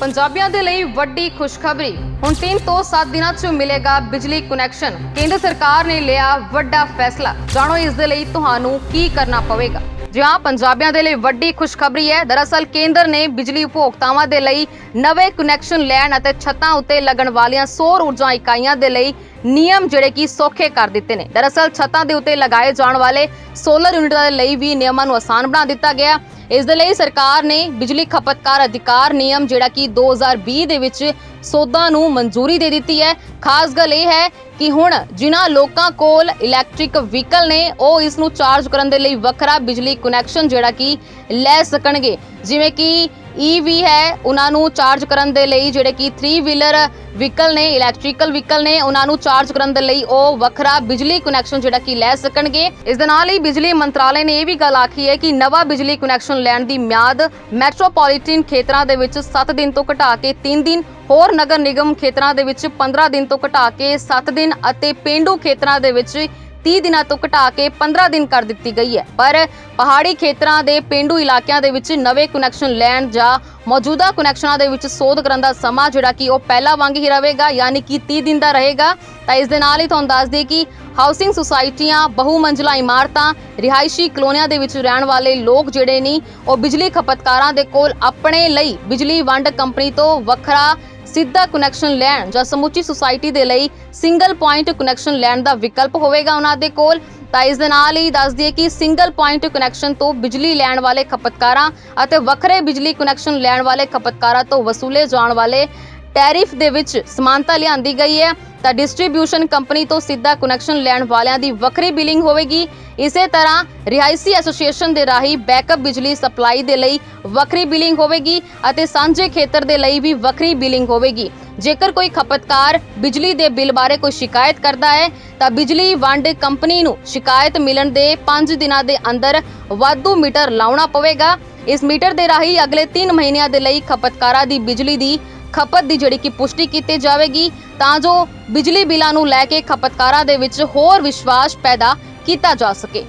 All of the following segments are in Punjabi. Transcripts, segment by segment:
ਪੰਜਾਬੀਆਂ ਦੇ ਲਈ ਵੱਡੀ ਖੁਸ਼ਖਬਰੀ। ਹੁਣ 3 ਤੋਂ 7 ਦਿਨਾਂ 'ਚ ਮਿਲੇਗਾ ਬਿਜਲੀ ਕਨੈਕਸ਼ਨ। ਕੇਂਦਰ ਸਰਕਾਰ ਨੇ ਲਿਆ ਵੱਡਾ ਫੈਸਲਾ। ਜਾਣੋ ਇਸ ਦੇ ਲਈ ਤੁਹਾਨੂੰ ਕੀ ਕਰਨਾ ਪਵੇਗਾ। ਜੀ ਹਾਂ, ਪੰਜਾਬੀਆਂ ਦੇ ਲਈ ਵੱਡੀ ਖੁਸ਼ਖਬਰੀ ਹੈ। ਦਰਅਸਲ ਕੇਂਦਰ ਨੇ ਬਿਜਲੀ ਉਪਭੋਗਤਾਵਾਂ ਦੇ ਲਈ ਨਵੇਂ ਕਨੈਕਸ਼ਨ ਲੈਣ ਅਤੇ ਛੱਤਾਂ ਉੱਤੇ ਲੱਗਣ ਵਾਲੀਆਂ ਸੌਰ ਊਰਜਾ ਇਕਾਈਆਂ ਦੇ ਲਈ ਨਿਯਮ ਜਿਹੜੇ ਕਿ ਸੌਖੇ ਕਰ ਦਿੱਤੇ ਨੇ। ਦਰਅਸਲ ਛੱਤਾਂ ਦੇ ਉੱਤੇ ਲਗਾਏ ਜਾਣ ਵਾਲੇ ਸੋਲਰ ਯੂਨਿਟਾਂ ਦੇ ਲਈ ਵੀ ਨਿਯਮਾਂ ਨੂੰ ਆਸਾਨ ਬਣਾ ਦਿੱਤਾ ਗਿਆ। ਇਸ ਦੇ ਲਈ ਸਰਕਾਰ ਨੇ ਬਿਜਲੀ ਖਪਤਕਾਰ ਅਧਿਕਾਰ ਨਿਯਮ, ਜਿਹੜਾ ਕਿ 2020 ਦੇ ਵਿੱਚ ਸੋਧਾਂ ਨੂੰ ਮਨਜ਼ੂਰੀ ਦੇ ਦਿੱਤੀ ਹੈ। ਖਾਸ ਗੱਲ ਇਹ ਹੈ ਕਿ ਹੁਣ ਜਿਨ੍ਹਾਂ ਲੋਕਾਂ ਕੋਲ ਇਲੈਕਟ੍ਰਿਕ ਵਹੀਕਲ ਨੇ, ਉਹ ਇਸ ਨੂੰ ਚਾਰਜ ਕਰਨ ਦੇ ਲਈ ਵੱਖਰਾ ਬਿਜਲੀ ਕਨੈਕਸ਼ਨ ਜਿਹੜਾ ਕਿ ਲੈ ਸਕਣਗੇ। ਜਿਵੇਂ ਕਿ E ਈਵੀ ਹੈ, ਉਹਨਾਂ ਨੂੰ ਚਾਰਜ ਕਰਨ ਦੇ ਲਈ ਜਿਹੜੇ ਕਿ 3 ਵੀਲਰ ਵਹੀਕਲ ਨੇ ਇਲੈਕਟ੍ਰੀਕਲ ਵਹੀਕਲ ਨੇ, ਉਹਨਾਂ ਨੂੰ ਚਾਰਜ ਕਰਨ ਦੇ ਲਈ ਉਹ ਵੱਖਰਾ ਬਿਜਲੀ ਕਨੈਕਸ਼ਨ ਜਿਹੜਾ ਕਿ ਲੈ ਸਕਣਗੇ। ਇਸ ਦੇ ਨਾਲ ਹੀ ਬਿਜਲੀ ਮੰਤਰਾਲੇ ਨੇ ਇਹ ਵੀ ਗੱਲ ਆਖੀ ਹੈ ਕਿ ਨਵਾਂ ਬਿਜਲੀ ਕਨੈਕਸ਼ਨ ਲੈਣ ਦੀ ਮਿਆਦ ਮੈਟਰੋਪੋਲੀਟਨ ਖੇਤਰਾਂ ਦੇ ਵਿੱਚ 7 ਦਿਨ ਤੋਂ ਘਟਾ ਕੇ 3 ਦਿਨ, ਹੋਰ ਨਗਰ ਨਿਗਮ ਖੇਤਰਾਂ ਦੇ ਵਿੱਚ 15 ਦਿਨ ਤੋਂ ਘਟਾ ਕੇ 7 ਦਿਨ ਅਤੇ ਪਿੰਡੂ ਖੇਤਰਾਂ ਦੇ ਵਿੱਚ 30 ਦਿਨਾਂ ਤੋਂ ਘਟਾ ਕੇ 15 ਦਿਨ ਕਰ ਦਿੱਤੀ ਗਈ ਹੈ। ਪਰ ਪਹਾੜੀ ਖੇਤਰਾਂ ਦੇ ਪਿੰਡੂ ਇਲਾਕਿਆਂ ਦੇ ਵਿੱਚ ਨਵੇਂ ਕਨੈਕਸ਼ਨ ਲੈਣ ਜਾਂ ਮੌਜੂਦਾ ਕਨੈਕਸ਼ਨਾਂ ਦੇ ਵਿੱਚ ਸੋਧ ਕਰਨ ਦਾ ਸਮਾਂ ਜਿਹੜਾ ਕਿ ਉਹ ਪਹਿਲਾਂ ਵਾਂਗ ਹੀ ਰਹੇਗਾ, ਯਾਨੀ ਕਿ 30 ਦਿਨ ਦਾ ਰਹੇਗਾ। ਤਾਂ ਇਸ ਦੇ ਨਾਲ ਹੀ ਤੁਹਾਨੂੰ ਦੱਸ ਦਈਏ ਕਿ ਹਾਊਸਿੰਗ ਸੁਸਾਇਟੀਆਂ ਬਹੁ ਮੰਜ਼ਲਾ ਇਮਾਰਤਾਂ, ਰਿਹਾਇਸ਼ੀ ਕਲੋਨੀਆਂ ਦੇ ਵਿੱਚ ਰਹਿਣ ਵਾਲੇ ਲੋਕ ਜਿਹੜੇ ਨੇ, ਉਹ ਬਿਜਲੀ ਖਪਤਕਾਰਾਂ ਦੇ ਕੋਲ ਆਪਣੇ ਲਈ ਬਿਜਲੀ ਵੰਡ ਕੰਪਨੀ ਤੋਂ ਵੱਖਰਾ ਸਿੱਧਾ ਕਨੈਕਸ਼ਨ ਲੈਣ ਜਾਂ ਸਮੁੱਚੀ ਸੁਸਾਇਟੀ ਦੇ ਲਈ ਸਿੰਗਲ ਪੁਆਇੰਟ ਕਨੈਕਸ਼ਨ ਲੈਣ ਦਾ ਵਿਕਲਪ ਹੋਵੇਗਾ ਉਹਨਾਂ ਦੇ ਕੋਲ। ਤਾਂ ਇਸ ਦੇ ਨਾਲ ਹੀ ਦੱਸ ਦਈਏ ਕਿ ਸਿੰਗਲ ਪੁਆਇੰਟ ਕਨੈਕਸ਼ਨ ਤੋਂ ਬਿਜਲੀ ਲੈਣ ਵਾਲੇ ਖਪਤਕਾਰਾਂ ਅਤੇ ਵੱਖਰੇ ਬਿਜਲੀ ਕਨੈਕਸ਼ਨ ਲੈਣ ਵਾਲੇ ਖਪਤਕਾਰਾਂ ਤੋਂ ਵਸੂਲੇ ਜਾਣ ਵਾਲੇ ਟੈਰਿਫ ਦੇ ਵਿੱਚ ਸਮਾਨਤਾ ਲਿਆਂਦੀ ਗਈ ਹੈ। ਤਾਂ ਡਿਸਟ੍ਰੀਬਿਊਸ਼ਨ ਕੰਪਨੀ ਤੋਂ ਸਿੱਧਾ ਕਨੈਕਸ਼ਨ ਲੈਣ ਵਾਲਿਆਂ ਦੀ ਵੱਖਰੀ ਬਿਲਿੰਗ ਹੋਵੇਗੀ। ਇਸੇ ਤਰ੍ਹਾਂ ਰਿਹਾਇਸ਼ੀ ਐਸੋਸੀਏਸ਼ਨ ਦੇ ਰਾਹੀਂ ਬੈਕਅਪ ਬਿਜਲੀ ਸਪਲਾਈ ਦੇ ਲਈ ਵੱਖਰੀ ਬਿਲਿੰਗ ਹੋਵੇਗੀ ਅਤੇ ਸਾਂਝੇ ਖੇਤਰ ਦੇ ਲਈ ਵੀ ਵੱਖਰੀ ਬਿਲਿੰਗ ਹੋਵੇਗੀ। ਜੇਕਰ ਕੋਈ ਖਪਤਕਾਰ ਬਿਜਲੀ ਦੇ ਬਿੱਲ ਬਾਰੇ ਕੋਈ ਸ਼ਿਕਾਇਤ ਕਰਦਾ ਹੈ, ਤਾਂ ਬਿਜਲੀ ਵੰਡ ਕੰਪਨੀ ਨੂੰ ਸ਼ਿਕਾਇਤ ਮਿਲਣ ਦੇ 5 ਦਿਨਾਂ ਦੇ ਅੰਦਰ ਵਾਧੂ ਮੀਟਰ ਲਾਉਣਾ ਪਵੇਗਾ। ਇਸ ਮੀਟਰ ਦੇ ਰਾਹੀਂ ਅਗਲੇ 3 ਮਹੀਨਿਆਂ ਦੇ ਲਈ ਖਪਤਕਾਰਾਂ ਦੀ ਬਿਜਲੀ ਦੀ ਖਪਤ ਦੀ ਜਿਹੜੀ ਕਿ ਪੁਸ਼ਟੀ ਕੀਤੀ ਜਾਵੇਗੀ, ਤਾਂ ਜੋ ਬਿਜਲੀ ਬਿੱਲਾਂ ਨੂੰ ਲੈ ਕੇ ਖਪਤਕਾਰਾਂ ਦੇ ਵਿੱਚ ਹੋਰ ਵਿਸ਼ਵਾਸ ਪੈਦਾ ਕੀਤਾ ਜਾ ਸਕੇ।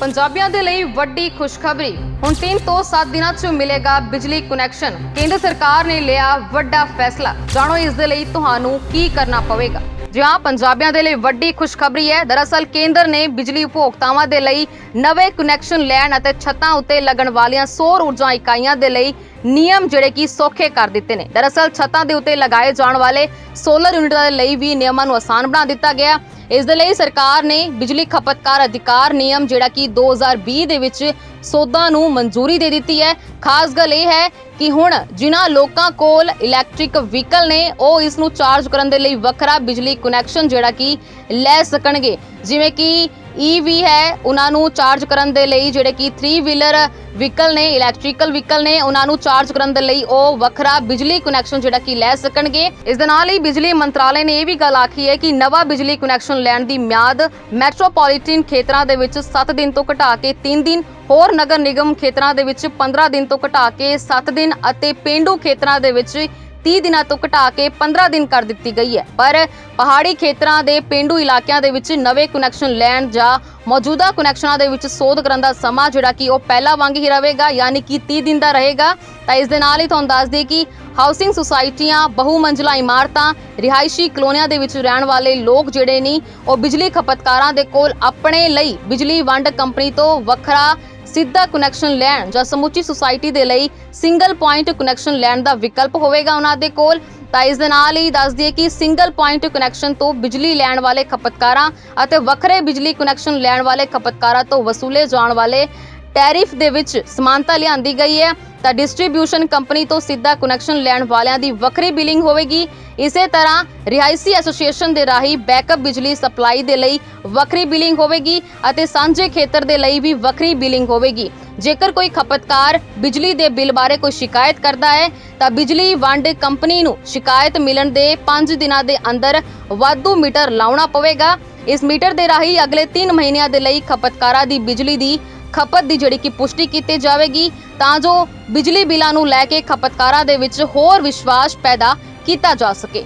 ਪੰਜਾਬੀਆਂ ਦੇ ਲਈ ਵੱਡੀ ਖੁਸ਼ਖਬਰੀ। ਹੁਣ 3 ਤੋਂ 7 ਦਿਨਾਂ 'ਚ ਮਿਲੇਗਾ ਬਿਜਲੀ ਕਨੈਕਸ਼ਨ ਕੇਂਦਰ ਸਰਕਾਰ ਨੇ ਲਿਆ ਵੱਡਾ ਫੈਸਲਾ। ਜਾਣੋ ਇਸ ਦੇ ਲਈ ਤੁਹਾਨੂੰ ਕੀ ਕਰਨਾ ਪਵੇਗਾ। ਜੀ ਪੰਜਾਬੀਆਂ ਦੇ ਲਈ ਵੱਡੀ ਖੁਸ਼ਖਬਰੀ ਹੈ। ਦਰਅਸਲ ਕੇਂਦਰ ਨੇ ਬਿਜਲੀ ਉਪਭੋਗਤਾਵਾਂ ਦੇ ਲਈ ਨਵੇਂ ਕਨੈਕਸ਼ਨ ਲੈਣ ਅਤੇ ਛੱਤਾਂ ਉੱਤੇ ਲੱਗਣ ਵਾਲੀਆਂ ਸੌਰ ਊਰਜਾ ਇਕਾਈਆਂ ਦੇ ਲਈ ਨਿਯਮ ਜਿਹੜੇ ਕਿ ਸੌਖੇ ਕਰ ਦਿੱਤੇ ਨੇ। ਦਰਅਸਲ ਛੱਤਾਂ ਦੇ ਉੱਤੇ ਲਗਾਏ ਜਾਣ ਵਾਲੇ ਸੋਲਰ ਯੂਨਿਟਾਂ ਦੇ ਲਈ ਵੀ ਨਿਯਮਾਂ ਨੂੰ ਆਸਾਨ ਬਣਾ ਦਿੱਤਾ ਗਿਆ। ਇਸ ਦੇ ਲਈ ਸਰਕਾਰ ਨੇ ਬਿਜਲੀ ਖਪਤਕਾਰ ਅਧਿਕਾਰ ਨਿਯਮ ਜਿਹੜਾ ਕਿ 2020 ਦੇ ਵਿੱਚ ਸੋਧਾਂ ਨੂੰ ਮਨਜ਼ੂਰੀ ਦੇ ਦਿੱਤੀ ਹੈ। ਖਾਸ ਗੱਲ ਇਹ ਹੈ ਕਿ ਹੁਣ ਜਿਨ੍ਹਾਂ ਲੋਕਾਂ ਕੋਲ ਇਲੈਕਟ੍ਰਿਕ ਵਹੀਕਲ ਨੇ, ਉਹ ਇਸ ਨੂੰ ਚਾਰਜ ਕਰਨ ਦੇ ਲਈ ਵੱਖਰਾ ਬਿਜਲੀ ਕਨੈਕਸ਼ਨ ਜਿਹੜਾ ਕਿ ਲੈ ਸਕਣਗੇ। ਜਿਵੇਂ ਕਿ ਈਵੀ ਹੈ, ਉਹਨਾਂ ਨੂੰ ਚਾਰਜ ਕਰਨ ਦੇ ਲਈ ਜਿਹੜੇ ਕਿ 3 ਵੀਲਰ ਵਹੀਕਲ ਨੇ ਇਲੈਕਟ੍ਰੀਕਲ ਵਹੀਕਲ ਨੇ, ਉਹਨਾਂ ਨੂੰ ਚਾਰਜ ਕਰਨ ਦੇ ਲਈ ਉਹ ਵੱਖਰਾ ਬਿਜਲੀ ਕਨੈਕਸ਼ਨ ਜਿਹੜਾ ਕਿ ਲੈ ਸਕਣਗੇ। ਇਸ ਦੇ ਨਾਲ ਹੀ ਬਿਜਲੀ ਮੰਤਰਾਲੇ ਨੇ ਇਹ ਵੀ ਗੱਲ ਆਖੀ ਹੈ ਕਿ ਨਵਾਂ ਬਿਜਲੀ ਕਨੈਕਸ਼ਨ ਲੈਣ ਦੀ ਮਿਆਦ ਮੈਟਰੋਪੋਲੀਟਨ ਖੇਤਰਾਂ ਦੇ ਵਿੱਚ 7 ਦਿਨ ਤੋਂ ਘਟਾ ਕੇ 3 ਦਿਨ ਹੋਰ ਨਗਰ ਨਿਗਮ ਖੇਤਰਾਂ ਦੇ ਵਿੱਚ 15 ਦਿਨ ਤੋਂ ਘਟਾ ਕੇ 7 ਦਿਨ ਅਤੇ ਪਿੰਡੂ ਖੇਤਰਾਂ ਦੇ ਵਿੱਚ 30 ਦਿਨਾਂ ਤੋਂ ਘਟਾ ਕੇ 15 ਦਿਨ ਕਰ ਦਿੱਤੀ ਗਈ ਹੈ। ਪਰ ਪਹਾੜੀ ਖੇਤਰਾਂ ਦੇ ਪਿੰਡੂ ਇਲਾਕਿਆਂ ਦੇ ਵਿੱਚ ਨਵੇਂ ਕਨੈਕਸ਼ਨ ਲੈਣ ਜਾਂ ਮੌਜੂਦਾ ਕਨੈਕਸ਼ਨਾਂ ਦੇ ਵਿੱਚ ਸੋਧ ਕਰਨ ਦਾ ਸਮਾਂ ਜਿਹੜਾ ਕਿ ਉਹ ਪਹਿਲਾਂ ਵਾਂਗ ਹੀ ਰਹੇਗਾ, ਯਾਨੀ ਕਿ 30 ਦਿਨ ਦਾ ਰਹੇਗਾ। ਤਾਂ ਇਸ ਦੇ ਨਾਲ ਹੀ ਤੁਹਾਨੂੰ ਦੱਸ ਦਈਏ ਕਿ ਹਾਊਸਿੰਗ ਸੁਸਾਇਟੀਆਂ ਬਹੁ ਮੰਜ਼ਲਾ ਇਮਾਰਤਾਂ, ਰਿਹਾਇਸ਼ੀ ਕਲੋਨੀਆਂ ਦੇ ਵਿੱਚ ਰਹਿਣ ਵਾਲੇ ਲੋਕ ਜਿਹੜੇ ਨੇ, ਉਹ ਬਿਜਲੀ ਖਪਤਕਾਰਾਂ ਦੇ ਕੋਲ ਆਪਣੇ ਲਈ ਬਿਜਲੀ ਵੰਡ ਕੰਪਨੀ ਤੋਂ ਵੱਖਰਾ ਸਿੱਧਾ ਕਨੈਕਸ਼ਨ ਲੈਣ ਜਾਂ ਸਮੁੱਚੀ ਸੁਸਾਇਟੀ ਦੇ ਲਈ ਸਿੰਗਲ ਪੁਆਇੰਟ ਕਨੈਕਸ਼ਨ ਲੈਣ ਦਾ ਵਿਕਲਪ ਹੋਵੇਗਾ ਉਹਨਾਂ ਦੇ ਕੋਲ। ਤਾਂ ਇਸ ਦੇ ਨਾਲ ਹੀ ਦੱਸ ਦਈਏ ਕਿ ਸਿੰਗਲ ਪੁਆਇੰਟ ਕਨੈਕਸ਼ਨ ਤੋਂ ਬਿਜਲੀ ਲੈਣ ਵਾਲੇ ਖਪਤਕਾਰਾਂ ਅਤੇ ਵੱਖਰੇ ਬਿਜਲੀ ਕਨੈਕਸ਼ਨ ਲੈਣ ਵਾਲੇ ਖਪਤਕਾਰਾਂ ਤੋਂ ਵਸੂਲੇ ਜਾਣ ਵਾਲੇ ਟੈਰਿਫ ਦੇ ਵਿੱਚ ਸਮਾਨਤਾ ਲਿਆਂਦੀ ਗਈ ਹੈ। ਤਾਂ ਡਿਸਟ੍ਰੀਬਿਊਸ਼ਨ ਕੰਪਨੀ ਤੋਂ ਸਿੱਧਾ ਕਨੈਕਸ਼ਨ ਲੈਣ ਵਾਲਿਆਂ ਦੀ ਵੱਖਰੀ ਬਿਲਿੰਗ ਹੋਵੇਗੀ। ਇਸੇ ਤਰ੍ਹਾਂ ਰਿਹਾਇਸ਼ੀ ਐਸੋਸੀਏਸ਼ਨ ਦੇ ਰਾਹੀਂ ਬੈਕਅਪ ਬਿਜਲੀ ਸਪਲਾਈ ਦੇ ਲਈ ਵੱਖਰੀ ਬਿਲਿੰਗ ਹੋਵੇਗੀ ਅਤੇ ਸਾਂਝੇ ਖੇਤਰ ਦੇ ਲਈ ਵੀ ਵੱਖਰੀ ਬਿਲਿੰਗ ਹੋਵੇਗੀ। ਜੇਕਰ ਕੋਈ ਖਪਤਕਾਰ ਬਿਜਲੀ ਦੇ ਬਿੱਲ ਬਾਰੇ ਕੋਈ ਸ਼ਿਕਾਇਤ ਕਰਦਾ ਹੈ, ਤਾਂ ਬਿਜਲੀ ਵੰਡ ਕੰਪਨੀ ਨੂੰ ਸ਼ਿਕਾਇਤ ਮਿਲਣ ਦੇ 5 ਦਿਨਾਂ ਦੇ ਅੰਦਰ ਵਾਧੂ ਮੀਟਰ ਲਾਉਣਾ ਪਵੇਗਾ। ਇਸ ਮੀਟਰ ਦੇ ਰਾਹੀਂ ਅਗਲੇ 3 ਮਹੀਨਿਆਂ ਦੇ ਲਈ ਖਪਤਕਾਰਾਂ ਦੀ ਬਿਜਲੀ ਦੀ ਖਪਤ ਦੀ ਜਿਹੜੀ ਕਿ ਪੁਸ਼ਟੀ ਕੀਤੀ ਜਾਵੇਗੀ, ਤਾਂ ਜੋ ਬਿਜਲੀ ਬਿੱਲਾਂ ਨੂੰ ਲੈ ਕੇ ਖਪਤਕਾਰਾਂ ਦੇ ਵਿੱਚ ਹੋਰ ਵਿਸ਼ਵਾਸ ਪੈਦਾ ਕੀਤਾ ਜਾ ਸਕੇ।